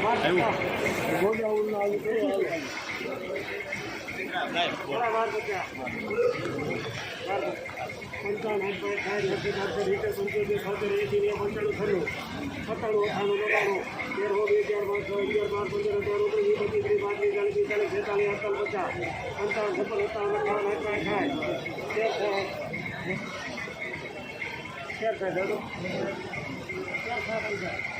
પંચાવન આઠ પાંચ સાઠ સત્તર સિત્તેર પંચોતેર છોતેર એંસી નેવું પંચાણું છન્નું સત્તાણું અઠાણું નવ્વાણું તેર હો બે ચાર પાંચ છ અગિયાર બાર પંદર અઢાર ઓગણીસ પચીસ ત્રીસ પાંત્રીસ ચાલીસ પિસ્તાલીસ છેતાલીસ અડતાલીસ પચાસ પંચાવન છપ્પન સત્તાવન અઠાવન પાંચ સાઠ તેર સાઠ તેર સાઠ હતો તેર સાઠ પંચાસ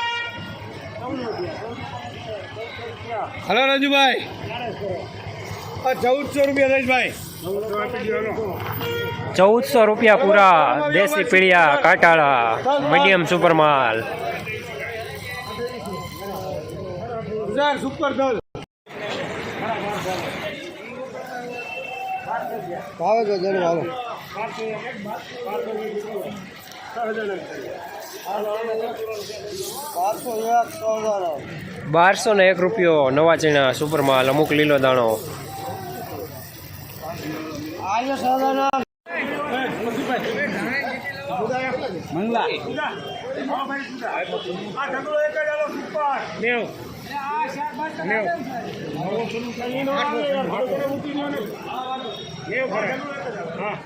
હલો રાજુભાઈ આ ચૌદસો રૂપિયા રહીશભાઈ ચૌદસો રૂપિયા પૂરા દેશી પીળિયા કાટાળા મીડિયમ સુપર માલ હજાર સુપર દલ ભાવે તો જણ ભાવે પાંચસો એક ચૌદ બારસો ને એક રૂપિયો નવા ચીણા સુપર માલ અમુક લીલો દાણો. હા.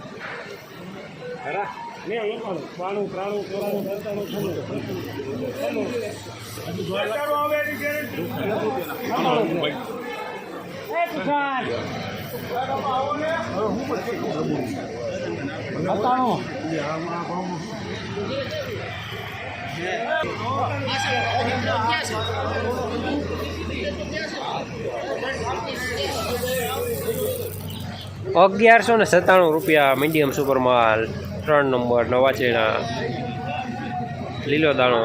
અગિયારસો ને સત્તાણું રૂપિયા મીડિયમ સુપર માલ ત્રણ નંબર, નવા ચેણા. લીલો દાણો.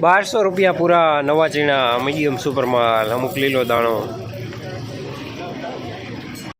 બારસો રૂપિયા પૂરા નવા ચીણા, મીડિયમ સુપર માલ, અમુક લીલો દાણો.